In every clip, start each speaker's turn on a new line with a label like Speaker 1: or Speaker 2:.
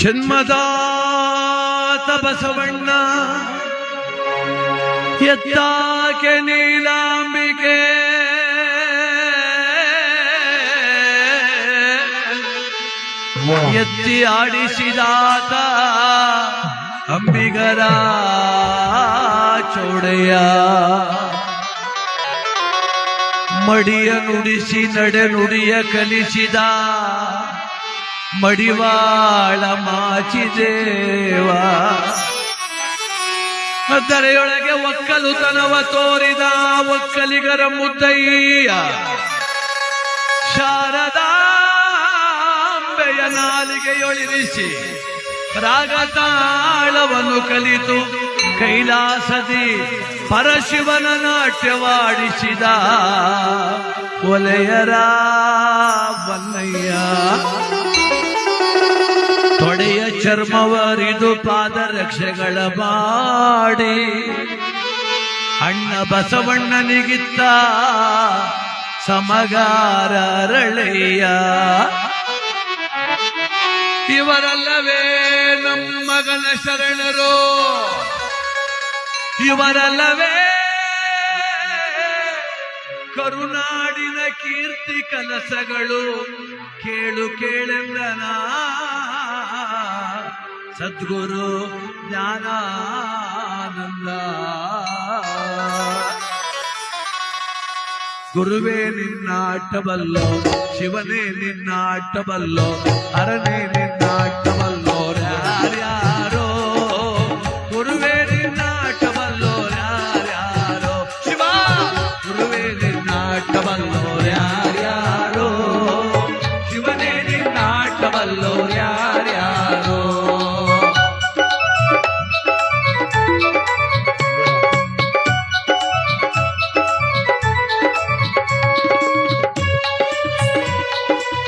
Speaker 1: ಜನ್ಮದಾತ ಬಸವಣ್ಣ ಎತ್ತಾಕೆ ನೀಲಾಂಬಿಕೆ. ಎತ್ತಿ ಆಡಿಸಿದಾತ ಅಂಬಿಗರ ಚೋಡೆಯ ಮಡಿಯ ನುಡಿಸಿ ನಡೆ ನುಡಿಯ ಕಲಿಸಿದ ಮಡಿವಾಳ ಮಾಚಿದೇವ ಒಕ್ಕಲು ಒಕ್ಕಲುತನವ ತೋರಿದ ಒಕ್ಕಲಿಗರ ಮುದ್ದಯ್ಯ. ಶಾರದಾಂಬೆಯ ನಾಲಿಗೆಯೊಳಿರಿಸಿ ರಾಗತಾಳವನ್ನು ಕಲಿತು ಕೈಲಾಸದಿ ಪರಶಿವನ ನಾಟ್ಯವಾಡಿಸಿದ ಒಲೆಯರ ಬನ್ನಯ್ಯ. ತೊಡೆಯ ಚರ್ಮವರಿದು ಪಾದರಕ್ಷೆಗಳ ಬಾಡಿ. ಅಣ್ಣ ಬಸವಣ್ಣನಿಗಿತ್ತ ಸಮಗಾರರಳೆಯ ಇವರಲ್ಲವೇ ನಮ್ಮ ಮಗನ ಶರಣರು. ಇವರಲ್ಲವೇ ಕರುನಾಡಿನ ಕೀರ್ತಿ ಕಲಸಗಳು. ಕೇಳು ಕೇಳೆಂದನ? సద్గురు జ్ఞానానంద. గురువే నిన్నాటబల్లో శివనే నిన్నాటబల్లో అరనే నిన్నాటబ Thank you.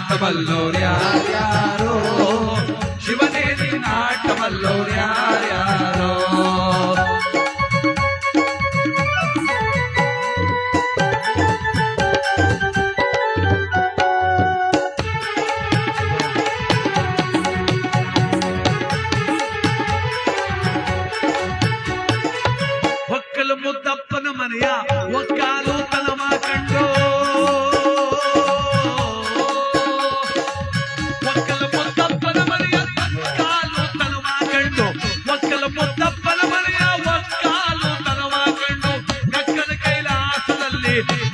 Speaker 1: Naught बल्लोऱ्या Shivneri naught बल्लोऱ्या it.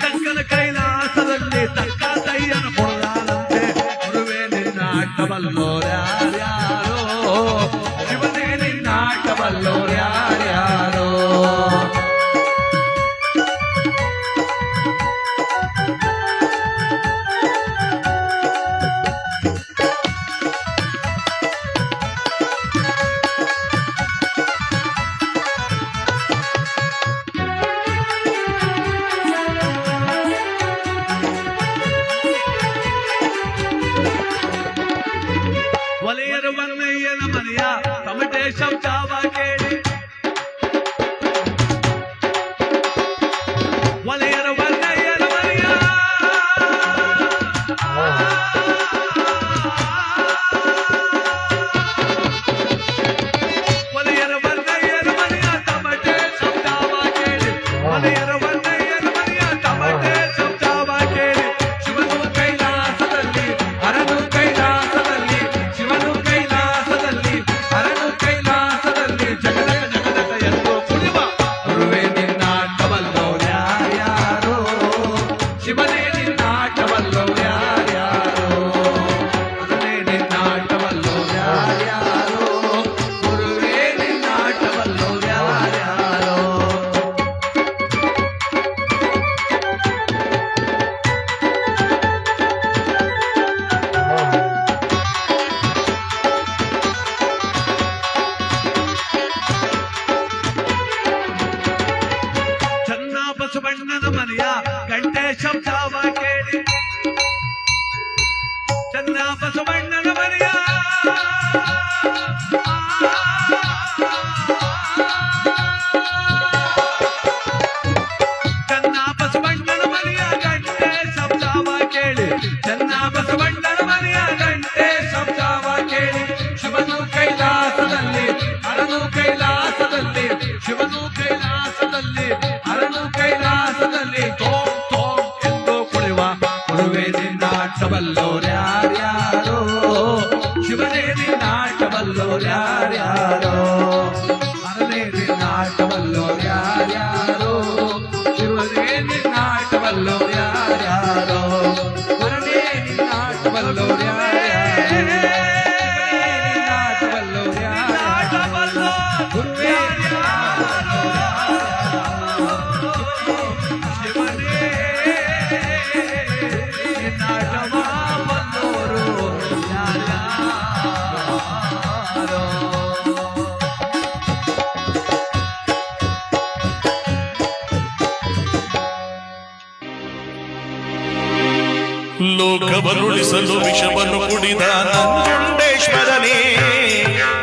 Speaker 2: ಲೋಕವರುಳಿಸಲು ವಿಷವನ್ನು ಕುಡಿದ ನಂಜುಂಡೇಶ್ವರನೇ.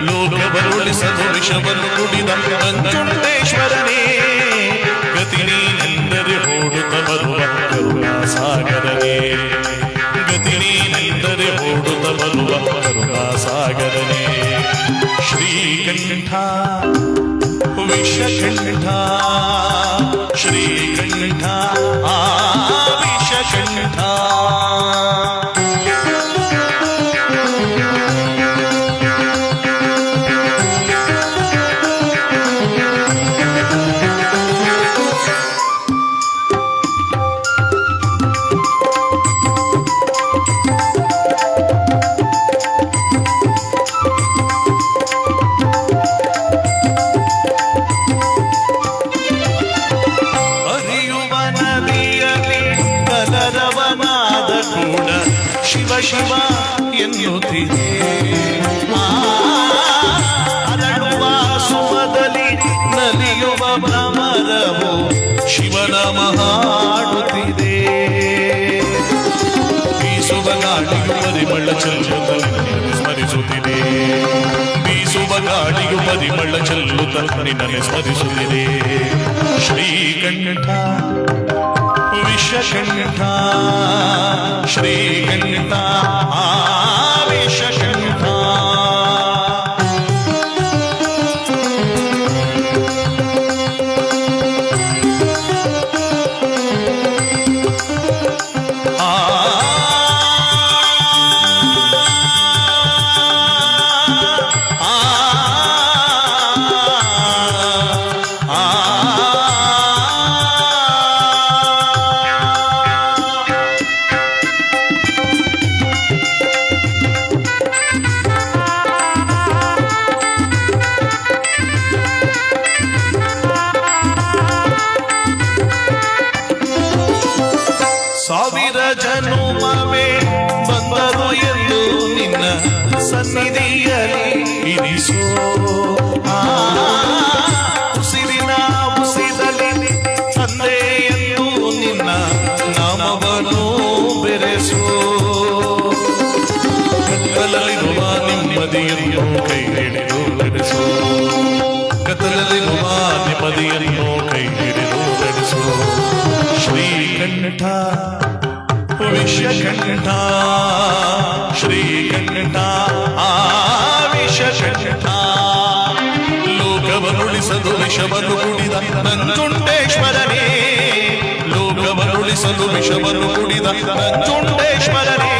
Speaker 2: ಲೋಕವರುಳಿಸಲು ವಿಷವನ್ನು ಕುಡಿದ ನಂಜುಂಡೇಶ್ವರನೇ. ಗತಿ ನೀನೆಂದರೆ ಓಡುತ್ತ ಬರುವ ಕರುಣಾಸಾಗರನೇ ಗತಿ ನೀನೆಂದರೆ ಹೋಡುತ್ತ ಬರುವ ಕರುಣಾಸಾಗರನೇ ಶ್ರೀಕಂಠ ವಿಷಕಂಠ ಶ್ರೀಕಂಠ, ಆ ಪರಿಮಳ ಚೆಲ್ಲುತ್ತ ನಿನ್ನನ್ನು ಸ್ಮರಿಸುತ್ತಿದೆ ಶ್ರೀಕಂಠ ವಿಶ್ವಕಂಠ ಶ್ರೀಕಂಠ. ವಿಷಕಂಠ ಶ್ರೀಕಂಠ ಆ ವಿಷಕಂಠ ಲೋಕವನ್ನುಳಿಸಲು ವಿಷವನ್ನು ಕುಡಿದ ನಂಜುಂಡೇಶ್ವರನೇ. ಲೋಕವನ್ನುಳಿಸಲು ವಿಷವನ್ನು ಕುಡಿದ ನಂಜುಂಡೇಶ್ವರನೇ.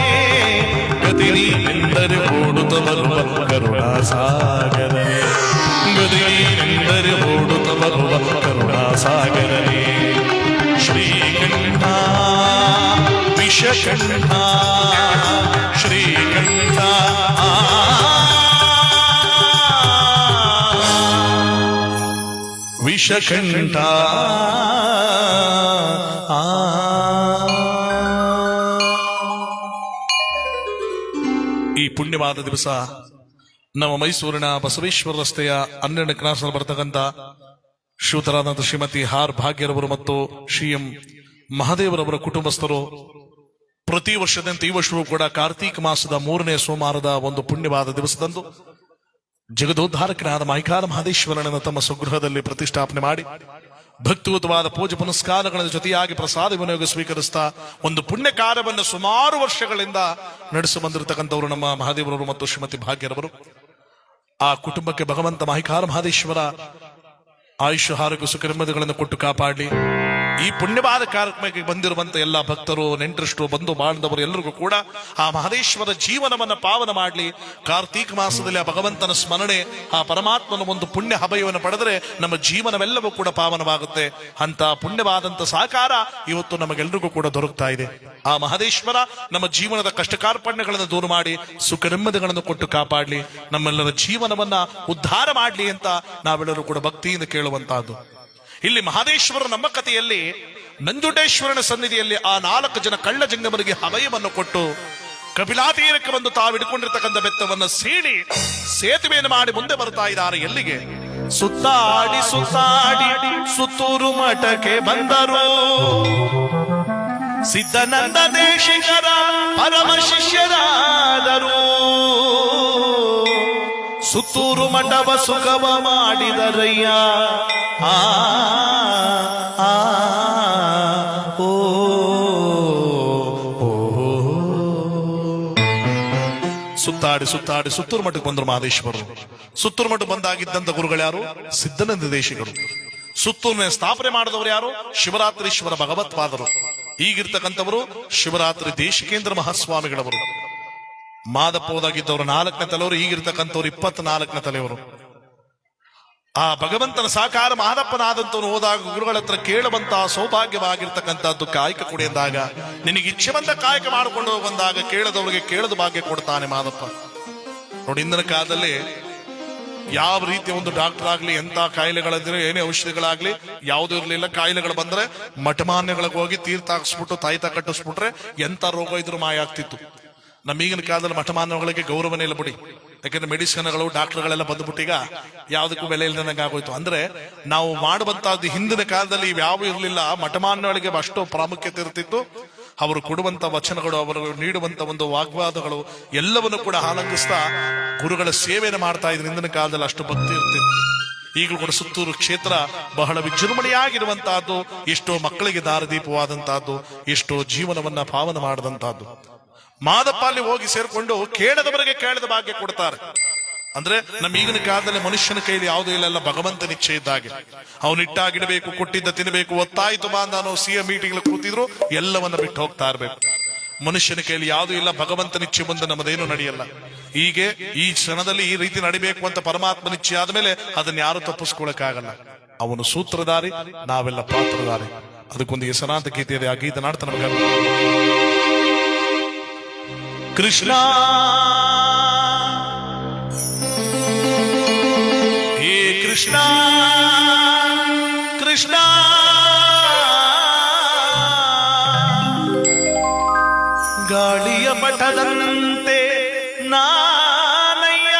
Speaker 2: ಗತಿನಿ ಎಂದರೆ ಓಡುತ್ತ ಬರುವ ಕರುಣಾ ಸಾಗರನೇ ಗತಿನಿ ಎಂದರೆ ಓಡುತ್ತ ಬರುವ ಕರುಣಾ ಸಾಗರನೇ ಶ್ರೀಕಂಠ ವಿಷಕಂಠ ಶ್ರೀಕಂಠ ವಿಷಕಂಠ. ಈ ಪುಣ್ಯವಾದ ದಿವಸ ನಮ್ಮ ಮೈಸೂರಿನ ಬಸವೇಶ್ವರ ರಸ್ತೆಯ ಹನ್ನೆರಡು ಕ್ರಾಸ್ ಬರ್ತಕ್ಕಂಥ ಶ್ರೀಮತಿ ಹಾರ್ ಭಾಗ್ಯರವರು ಮತ್ತು ಶ್ರೀ ಎಂ ಮಹಾದೇವರವರ ಕುಟುಂಬಸ್ಥರು ಪ್ರತಿ ವರ್ಷದಂತೆ ಈ ವರ್ಷವೂ ಕೂಡ ಕಾರ್ತೀಕ ಮಾಸದ ಮೂರನೇ ಸೋಮವಾರದ ಒಂದು ಪುಣ್ಯವಾದ ದಿವಸದಂದು ಜಗದೋದ್ಧಾರಕನಾದ ಮೈಕಾಲ ಮಹದೇಶ್ವರನನ್ನು ತಮ್ಮ ಸ್ವಗೃಹದಲ್ಲಿ ಪ್ರತಿಷ್ಠಾಪನೆ ಮಾಡಿ ಭಕ್ತಿಯುತವಾದ ಪೂಜೆ ಪುನಸ್ಕಾರಗಳ ಜೊತೆಯಾಗಿ ಪ್ರಸಾದ ವಿನಿಯೋಗ ಸ್ವೀಕರಿಸ್ತಾ ಒಂದು ಪುಣ್ಯ ಕಾರ್ಯವನ್ನು ಸುಮಾರು ವರ್ಷಗಳಿಂದ ನಡೆಸಿ ಬಂದಿರತಕ್ಕಂಥವರು ನಮ್ಮ ಮಹಾದೇವರವರು ಮತ್ತು ಶ್ರೀಮತಿ ಭಾಗ್ಯರವರು. ಆ ಕುಟುಂಬಕ್ಕೆ ಭಗವಂತ ಮಹಿಕಾರ ಮಹದೇಶ್ವರ ಆಯುಷ್ಯ, ಆರೋಗ್ಯ ನೆಮ್ಮದಿಗಳನ್ನು ಕೊಟ್ಟು ಕಾಪಾಡಲಿ. ಈ ಪುಣ್ಯವಾದ ಕಾರ್ಯಕ್ರಮಕ್ಕೆ ಬಂದಿರುವಂತ ಎಲ್ಲ ಭಕ್ತರು ನೆಂಟರಿಷ್ಟರು ಬಂಧು ಬಾಂಧವರು ಎಲ್ಲರಿಗೂ ಕೂಡ ಆ ಮಹದೇಶ್ವರ ಜೀವನವನ್ನ ಪಾವನ ಮಾಡಲಿ. ಕಾರ್ತೀಕ ಮಾಸದಲ್ಲಿ ಆ ಭಗವಂತನ ಸ್ಮರಣೆ, ಆ ಪರಮಾತ್ಮನ ಒಂದು ಪುಣ್ಯ ಹಬಯವನ್ನು ಪಡೆದರೆ ನಮ್ಮ ಜೀವನವೆಲ್ಲವೂ ಕೂಡ ಪಾವನವಾಗುತ್ತೆ. ಅಂತ ಪುಣ್ಯವಾದಂತ ಸಾಕಾರ ಇವತ್ತು ನಮಗೆಲ್ಲರಿಗೂ ಕೂಡ ದೊರಕ್ತಾ ಇದೆ. ಆ ಮಹದೇಶ್ವರ ನಮ್ಮ ಜೀವನದ ಕಷ್ಟ ಕಾರ್ಪಣ್ಯಗಳನ್ನು ದೂರ ಮಾಡಿ, ಸುಖ ನೆಮ್ಮದಿಗಳನ್ನು ಕೊಟ್ಟು ಕಾಪಾಡಲಿ. ನಮ್ಮೆಲ್ಲರ ಜೀವನವನ್ನ ಉದ್ಧಾರ ಮಾಡಲಿ ಅಂತ ನಾವೆಲ್ಲರೂ ಕೂಡ ಭಕ್ತಿಯಿಂದ ಕೇಳುವಂತಹದ್ದು. ಇಲ್ಲಿ ಮಹದೇಶ್ವರ ನಮ್ಮ ಕಥೆಯಲ್ಲಿ ನಂಜುಂಡೇಶ್ವರನ ಸನ್ನಿಧಿಯಲ್ಲಿ ಆ ನಾಲ್ಕು ಜನ ಕಳ್ಳ ಜಂಗಮರಿಗೆ ಹವಯವನ್ನು ಕೊಟ್ಟು ಕಪಿಲಾತೀರಕ್ಕೆ ಬಂದು ತಾವು ಹಿಡ್ಕೊಂಡಿರ್ತಕ್ಕಂಥ ಬೆತ್ತವನ್ನು ಸೀಳಿ ಸೇತುವೆಯನ್ನು ಮಾಡಿ ಮುಂದೆ ಬರ್ತಾ ಇದ್ದಾರೆ. ಎಲ್ಲಿಗೆ? ಸುತ್ತಾಡಿ ಸುತ್ತಾಡಿ ಸುತ್ತೂರು ಮಠಕ್ಕೆ ಬಂದರು. ಸಿದ್ಧನಂದ ದೇಶಿಕರ ಪರಮ ಶಿಷ್ಯರಾದರು. ಸುತ್ತೂರು ಮಠವ ಸುಖವ ಮಾಡಿದರಯ್ಯ. ಆ, ಸುತ್ತಾಡಿ ಸುತ್ತಾಡಿ ಸುತ್ತೂರು ಮಠಕ್ಕೆ ಬಂದರು ಮಹದೇಶ್ವರರು ಸುತ್ತೂರು ಮಠ ಬಂದಾಗಿದ್ದಂತ ಗುರುಗಳು ಯಾರು? ಸಿದ್ಧನಂದ ದೇಶಿಗಳು ಸುತ್ತೂರಿನ ಸ್ಥಾಪನೆ ಮಾಡಿದವರು ಯಾರು? ಶಿವರಾತ್ರೀಶ್ವರ ಭಗವತ್ಪಾದರು. ಈಗಿರ್ತಕ್ಕಂಥವರು ಶಿವರಾತ್ರಿ ದೇಶಿಕೇಂದ್ರ ಮಹಾಸ್ವಾಮಿಗಳವರು. ಮಾದಪ್ಪೋದಾಗಿದ್ದವರು ನಾಲ್ಕನೇ ತಲೆಯವರು, ಈಗಿರ್ತಕ್ಕಂಥವ್ರು ಇಪ್ಪತ್ನಾಲ್ಕನೇ ತಲೆಯವರು. ಆ ಭಗವಂತನ ಸಾಕಾರ ಮಾದಪ್ಪನಾದಂತವನು ಹೋದಾಗ ಗುರುಗಳ ಹತ್ರ ಕೇಳುವಂತಹ ಸೌಭಾಗ್ಯವಾಗಿರ್ತಕ್ಕಂಥದ್ದು ಕಾಯಕ ಕೊಡಿ ಎಂದಾಗ ನಿನಗೆ ಇಚ್ಛೆ ಬಂದ ಕಾಯಕ ಮಾಡಿಕೊಂಡು ಬಂದಾಗ ಕೇಳದವರಿಗೆ ಕೇಳದ ಭಾಗ್ಯ ಕೊಡ್ತಾನೆ ಮಾದಪ್ಪ. ನೋಡಿ, ಇಂದಿನ ಕಾಲದಲ್ಲಿ ಯಾವ ರೀತಿಯ ಒಂದು ಡಾಕ್ಟರ್ ಆಗ್ಲಿ ಎಂತ ಕಾಯಿಲೆಗಳಿದ್ರೆ, ಏನೇ ಔಷಧಿಗಳಾಗ್ಲಿ, ಯಾವ್ದು ಇರ್ಲಿಲ್ಲ. ಕಾಯಿಲೆಗಳು ಬಂದ್ರೆ ಮಠಮಾನ್ಯಗಳಿಗೆ ಹೋಗಿ ತೀರ್ಥ ಹಾಕ್ಸ್ಬಿಟ್ಟು ತಾಯ್ತ ಕಟ್ಟಿಸ್ಬಿಟ್ರೆ ಎಂತ ರೋಗ ಇದ್ರು ಮಾಯ ಆಗ್ತಿತ್ತು. ನಮ್ಮ ಈಗಿನ ಕಾಲದಲ್ಲಿ ಮಠಮಾನ್ಯಗಳಿಗೆ ಗೌರವನೇ ಇಲ್ಲ ಬಿಡಿ. ಯಾಕಂದ್ರೆ ಮೆಡಿಸಿನ್ಗಳು, ಡಾಕ್ಟರ್ಗಳೆಲ್ಲ ಬಂದ್ಬಿಟ್ಟೀಗ ಯಾವುದಕ್ಕೂ ಬೆಲೆ ಇಲ್ದಂಗೆ ಆಗೋಯ್ತು. ಅಂದ್ರೆ ನಾವು ಮಾಡುವಂತಹದ್ದು ಹಿಂದಿನ ಕಾಲದಲ್ಲಿ ಯಾವ ಇರಲಿಲ್ಲ. ಮಠಮಾನ್ಯಗಳಿಗೆ ಅಷ್ಟು ಪ್ರಾಮುಖ್ಯತೆ ಇರ್ತಿತ್ತು. ಅವರು ಕೊಡುವಂತ ವಚನಗಳು, ಅವರು ನೀಡುವಂತ ಒಂದು ವಾಗ್ವಾದಗಳು ಎಲ್ಲವನ್ನು ಕೂಡ ಆನಂದಿಸ್ತಾ ಗುರುಗಳ ಸೇವೆಯನ್ನು ಮಾಡ್ತಾ ಇದ್ರು. ಹಿಂದಿನ ಕಾಲದಲ್ಲಿ ಅಷ್ಟು ಭಕ್ತಿ ಇರ್ತಿತ್ತು ಈಗಲೂ ಕೂಡ ಸುತ್ತೂರು ಕ್ಷೇತ್ರ ಬಹಳ ವಿಜೃಂಭಣೆಯಾಗಿರುವಂತಹದ್ದು, ಎಷ್ಟೋ ಮಕ್ಕಳಿಗೆ ದಾರದೀಪವಾದಂತಹದ್ದು, ಎಷ್ಟೋ ಜೀವನವನ್ನ ಪಾವನ ಮಾಡದಂತಹದ್ದು. ಮಾದಪ್ಪ ಅಲ್ಲಿ ಹೋಗಿ ಸೇರ್ಕೊಂಡು ಕೇಳದವರಿಗೆ ಕೇಳದ ಭಾಗ್ಯ ಕೊಡ್ತಾರೆ. ಅಂದ್ರೆ ನಮ್ಮ ಈಗಿನ ಕಾಲದಲ್ಲಿ ಮನುಷ್ಯನ ಕೈಲಿ ಯಾವುದೂ ಇಲ್ಲ ಭಗವಂತ ಇಚ್ಛೆ ಇದ್ದಾಗೆ ಅವನು ಇಟ್ಟಾಗಿಡಬೇಕು, ಕೊಟ್ಟಿದ್ದ ತಿನ್ನಬೇಕು ಒತ್ತಾಯಿತು ಬಾ ಅಂತ ಅನ್ನೋ ಸಿ ಎಂ ಮೀಟಿಂಗ್ ಕೂತಿದ್ರು, ಎಲ್ಲವನ್ನ ಬಿಟ್ಟು ಹೋಗ್ತಾ ಇರ್ಬೇಕು. ಮನುಷ್ಯನ ಕೈಲಿ ಯಾವುದೂ ಇಲ್ಲ ಭಗವಂತನ ಇಚ್ಛೆ ಮುಂದೆ ನಮ್ಮದೇನು ನಡೆಯಲ್ಲ. ಹೀಗೆ ಈ ಕ್ಷಣದಲ್ಲಿ ಈ ರೀತಿ ನಡಿಬೇಕು ಅಂತ ಪರಮಾತ್ಮನ ಇಚ್ಛೆ ಆದ್ಮೇಲೆ ಅದನ್ನ ಯಾರು ತಪ್ಪಿಸ್ಕೊಳಕ್ಕಾಗಲ್ಲ. ಅವನು ಸೂತ್ರಧಾರಿ, ನಾವೆಲ್ಲ ಪಾತ್ರಧಾರಿ. ಅದಕ್ಕೊಂದು ಹೆಸರಾಂತ ಗೀತೆ ಇದೆ ಆ ಗೀತೆ ನಾಡ್ತಾನೆ ಕೃಷ್ಣ ಕೃಷ್ಣ ಕೃಷ್ಣ. ಗಾಳಿಯ ಪಠದಂತೆ ನಾನಯ್ಯ.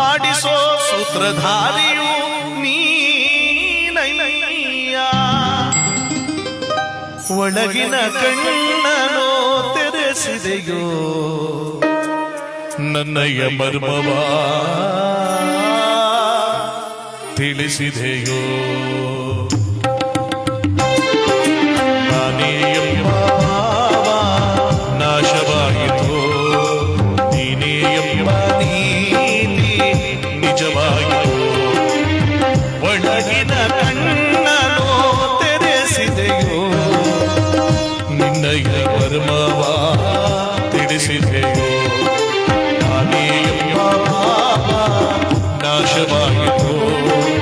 Speaker 2: ಆಡಿಸೋ ಸೂತ್ರಧಾರಿಯು ನೀನಯ್ಯ. ಒಳಗಿನ ಕಣ್ಣನೋ ತೆರೆಸಿದೆಯೋ. ನನ್ನಯ್ಯ ಮರ್ಮವ. ತಿಳಿಸಿದೆಯೋ Oh.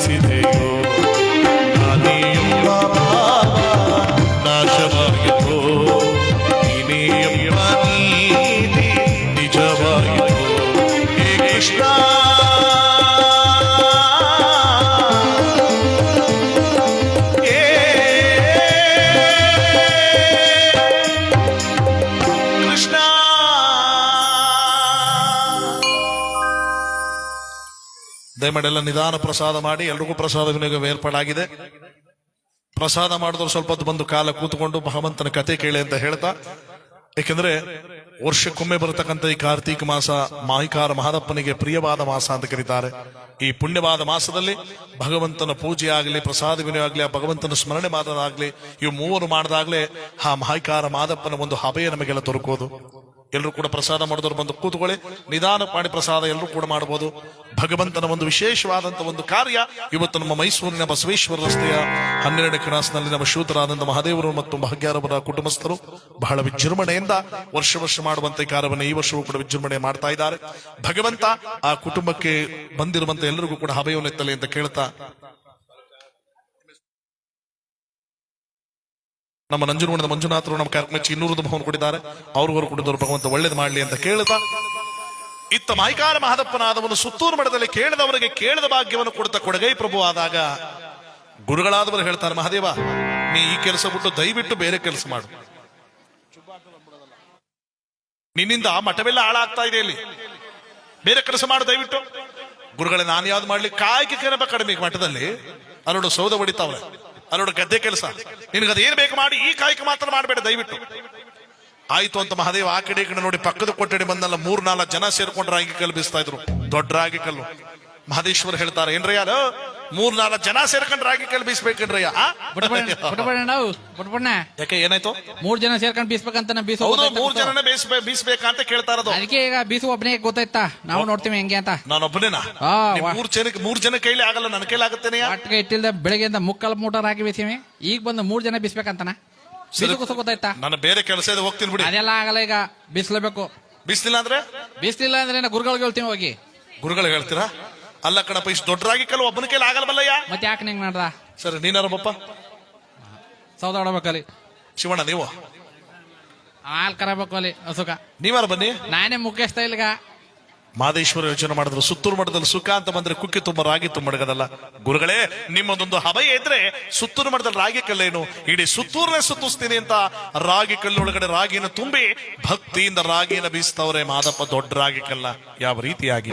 Speaker 2: esse Deus. ದಯಮಾಡಿ ಎಲ್ಲ ನಿಧಾನ ಪ್ರಸಾದ ಮಾಡಿ, ಎಲ್ರಿಗೂ ಪ್ರಸಾದ ವಿನಿಯೋಗ ಏರ್ಪಾಡಾಗಿದೆ. ಪ್ರಸಾದ ಮಾಡಿದ್ರು ಸ್ವಲ್ಪ ಹೊತ್ತು ಬಂದು ಕಾಲ ಕೂತ್ಕೊಂಡು ಭಗವಂತನ ಕತೆ ಕೇಳಿ ಅಂತ ಹೇಳ್ತಾ, ಏಕೆಂದ್ರೆ ವರ್ಷಕ್ಕೊಮ್ಮೆ ಬರತಕ್ಕಂಥ ಈ ಕಾರ್ತೀಕ ಮಾಸ ಮಾಹಿಕಾರ ಮಹಾದಪ್ಪನಿಗೆ ಪ್ರಿಯವಾದ ಮಾಸ ಅಂತ ಕರೀತಾರೆ. ಈ ಪುಣ್ಯವಾದ ಮಾಸದಲ್ಲಿ ಭಗವಂತನ ಪೂಜೆ ಆಗಲಿ, ಪ್ರಸಾದ ವಿನಿಯೋಗ ಆಗಲಿ, ಆ ಭಗವಂತನ ಸ್ಮರಣೆ ಮಾಡೋದಾಗ್ಲಿ ಇವು ಮೂವರು ಮಾಡಿದಾಗ್ಲೇ ಆ ಮಾಹಿಕಾರ ಮಾದಪ್ಪನ ಒಂದು ಹಬೆಯ ನಮಗೆಲ್ಲ ದೊರಕೋದು. ಎಲ್ಲರೂ ಕೂಡ ಪ್ರಸಾದ ಮಾಡಿದವರು ಬಂದು ಕೂತ್ಕೊಳ್ಳಿ. ನಿಧಾನ ಮಾಡಿ ಪ್ರಸಾದ ಎಲ್ಲರೂ ಕೂಡ ಮಾಡಬಹುದು. ಭಗವಂತನ ಒಂದು ವಿಶೇಷವಾದಂತಹ ಒಂದು ಕಾರ್ಯ ಇವತ್ತು ನಮ್ಮ ಮೈಸೂರಿನ ಬಸವೇಶ್ವರ ರಸ್ತೆಯ ಹನ್ನೆರಡು ಕ್ರಾಸ್ನಲ್ಲಿ ನಮ್ಮ ಶೂತರಾದಂತಹ ಮಹಾದೇವರು ಮತ್ತು ಭಾಗ್ಯಾರವರ ಕುಟುಂಬಸ್ಥರು ಬಹಳ ವಿಜೃಂಭಣೆಯಿಂದ ವರ್ಷ ವರ್ಷ ಮಾಡುವಂತ ಕಾರ್ಯವನ್ನು ಈ ವರ್ಷವೂ ಕೂಡ ವಿಜೃಂಭಣೆ ಮಾಡ್ತಾ ಇದ್ದಾರೆ. ಭಗವಂತ ಆ ಕುಟುಂಬಕ್ಕೆ ಬಂದಿರುವಂತ ಎಲ್ಲರಿಗೂ ಕೂಡ ಹಬೆಯವನ್ನೆತ್ತಲೆ ಅಂತ ಕೇಳ್ತಾ ನಮ್ಮ ನಂಜನಗೂಡದ ಮಂಜುನಾಥರು, ನಮ್ಮ ಕಾರ್ಯಕ್ರಮಕ್ಕೆ ಇನ್ನೂರು ಭವನ ಕೊಟ್ಟಿದ್ದಾರೆ. ಅವ್ರಿಗೂ ಕುಡಿದವರು ಭಗವಂತ ಒಳ್ಳೇದು ಮಾಡಲಿ ಅಂತ ಕೇಳ್ತಾ ಇತ್ತ ಮಾಯ್ಕಾರ ಮಹದಪ್ಪನಾದವನು ಸುತ್ತೂರು ಮಠದಲ್ಲಿ ಕೇಳಿದವರಿಗೆ ಕೇಳಿದ ಭಾಗ್ಯವನ್ನು ಕೊಡುತ್ತ ಕೊಡಗೈ ಪ್ರಭು ಆದಾಗ ಗುರುಗಳಾದವರು ಹೇಳ್ತಾರೆ, ಮಹಾದೇವ, ನೀ ಈ ಕೆಲಸ ಬಿಟ್ಟು ದಯವಿಟ್ಟು ಬೇರೆ ಕೆಲಸ ಮಾಡು. ನಿನ್ನಿಂದ ಮಠವೆಲ್ಲ ಹಾಳಾಗ್ತಾ ಇದೆ ಇಲ್ಲಿ. ಬೇರೆ ಕೆಲಸ ಮಾಡು ದಯವಿಟ್ಟು. ಗುರುಗಳೇ, ನಾನು ಯಾವ್ದು ಮಾಡ್ಲಿ ಕಾಯ್ಕೆ ಕಡಿಮೆ ಮಠದಲ್ಲಿ. ಅಲ್ಲೋಡು ಸೌದ ಹೊಡಿತಾವ್ರೆ. ಅಲ್ಲೋಡು ಗದ್ದೆ ಕೆಲಸ. ನಿನಗೆ ಅದೇನ್ ಬೇಕು ಮಾಡಿ, ಈ ಕಾಯಕ ಮಾತ್ರ ಮಾಡಬೇಡ, ದಯವಿಟ್ಟು. ಆಯ್ತು ಅಂತ ಮಹಾದೇವ್ ಆ ಕಡೆ ಕಡೆ ನೋಡಿ ಪಕ್ಕದ ಕೊಠಡಿ ಬಂದಲ್ಲ ಮೂರ್ ನಾಲ್ಕು ಜನ ಸೇರ್ಕೊಂಡು ರಾಗಿ ಕಲ್ಲು ಬೀಸ್ತಾ ಇದ್ರು. ದೊಡ್ಡ ರಾಗಿ ಕಲ್ಲು. ಮಹದೇಶ್ವರ್ ಹೇಳ್ತಾರೆ ಏನ್ರಯ್ಯ ಅದು? ಮೂರ್ ನಾಲ್ಕು ಜನ ಸೇರ್ಕೊಂಡು ರಾಗಿ ಕಲ್ ಬೀಸ್ಬೇಕೇನ್ರಯ್ಯ ಆ?
Speaker 3: ನಾವು
Speaker 2: ಯಾಕೆ ಏನಾಯ್ತು?
Speaker 3: ಮೂರ್ ಜನ ಸೇರ್ಕೊಂಡ್ ಬೀಸ್ಬೇಕಂತ ನಾ ಬೀಸು
Speaker 2: ಹೌದು ಮೂರ್? ಜನನೇ ಬೇಯಿಸ್ಬೇ ಬೀಸ್ಬೇಕಾ ಅಂತ ಕೇಳ್ತಾ ಇರೋದು.
Speaker 3: ಅದಕ್ಕೆ ಈಗ ಬೀಸು ಒಬ್ಬನೇ ಗೊತ್ತಾಯ್ತಾ? ನಾವು ನೋಡ್ತೀವಿ ಹೆಂಗೆ ಅಂತ.
Speaker 2: ನಾನೊಬ್ಬನೇನಾ
Speaker 3: ಆ,
Speaker 2: ನಿಮ್
Speaker 3: ವಾ.
Speaker 2: ಮೂರ್ ಜನಕ್ಕೆ ಮೂರ್ ಜನ ಕೈಲಿ ಆಗಲ್ಲ ನನ್ನ ಕೈಲಿ ಆಗುತ್ತೇನೆಯಾ
Speaker 3: ಒಟ್ಟಿಗೆ ಇಟ್ಟಿಲ್ದ ಬೆಳಗ್ಗೆಯಿಂದ ಮುಕ್ಕಲ್ ಮೂಟರ್ ಹಾಕಿ ಬೀಸಿವಿ. ಈಗ ಬಂದು ಮೂರ್ ಜನ ಬೀಸ್ಬೇಕಂತನ? ಬೀಸು ಕುಸ ಗೊತ್ತಾಯ್ತಾ?
Speaker 2: ನನ್ನ ಬೇರೆ ಕೆಲಸ ಇದೆ ಹೋಗ್ತೀನಿ ಬಿಡಿ.
Speaker 3: ಅದೆಲ್ಲ ಆಗಲ್ಲ ಈಗ ಬೀಸ್ಲೇಬೇಕು.
Speaker 2: ಬೀಸ್ಲಿಲ್ಲ ಅಂದ್ರೆ?
Speaker 3: ಬೀಸ್ಲಿಲ್ಲ ಅಂದ್ರೆ ಗುರುಗಳಿಗೆ ಹೇಳ್ತೀವಿ ಹೋಗಿ.
Speaker 2: ಗುರುಗಳು ಹೇಳ್ತೀರಾ? ಅಲ್ಲ ಕಣಪ್ಪ ಇಷ್ಟು ದೊಡ್ಡ ರಾಗಿ ಕಲ್ಲು ಒಬ್ಬನ ಕೈಲಿ ಆಗಲ್ವಲ್ಲಯ್ಯ?
Speaker 3: ಮತ್ತೆ ಯಾಕೆ ನಿಂಗೆ ಮಾಡ್ರ
Speaker 2: ಸರಿ ನೀನಾರಪ್ಪ
Speaker 3: ಸೌದ ಹೊಡಬೇಕಲ್ಲಿ
Speaker 2: ಶಿವಣ್ಣ ನೀವು?
Speaker 3: ಹಾಲ್ ಕರಬೇಕು ಅಲ್ಲಿ ಅಸುಖ
Speaker 2: ನೀವಾರ ಬನ್ನಿ.
Speaker 3: ನಾನೇ ಮುಖ್ಯಸ್ಥ ಇಲ್ಗ
Speaker 2: ಮಾದೇಶ್ವರ ಯೋಚನೆ ಮಾಡಿದ್ರು ಸುತ್ತೂರು ಮಠದಲ್ಲಿ ಸುಖ ಅಂತ ಬಂದ್ರೆ ಕುಕ್ಕಿ ತುಂಬ ರಾಗಿ ತುಂಬಡಗದಲ್ಲ ಗುರುಗಳೇ ನಿಮ್ಮದೊಂದು ಹಬಯ ಇದ್ರೆ ಸುತ್ತೂರು ಮಠದಲ್ಲಿ ರಾಗಿ ಕಲ್ಲೇನು ಇಡೀ ಸುತ್ತೂರನೇ ಸುತ್ತಿಸ್ತೀನಿ ಅಂತ ರಾಗಿ ಕಲ್ಲೊಳಗಡೆ ರಾಗಿನ ತುಂಬಿ ಭಕ್ತಿಯಿಂದ ರಾಗಿನ ಬೀಸ್ತವ್ರೆ ಮಾದಪ್ಪ ದೊಡ್ಡ ರಾಗಿ ಕಲ್ಲ. ಯಾವ ರೀತಿಯಾಗಿ?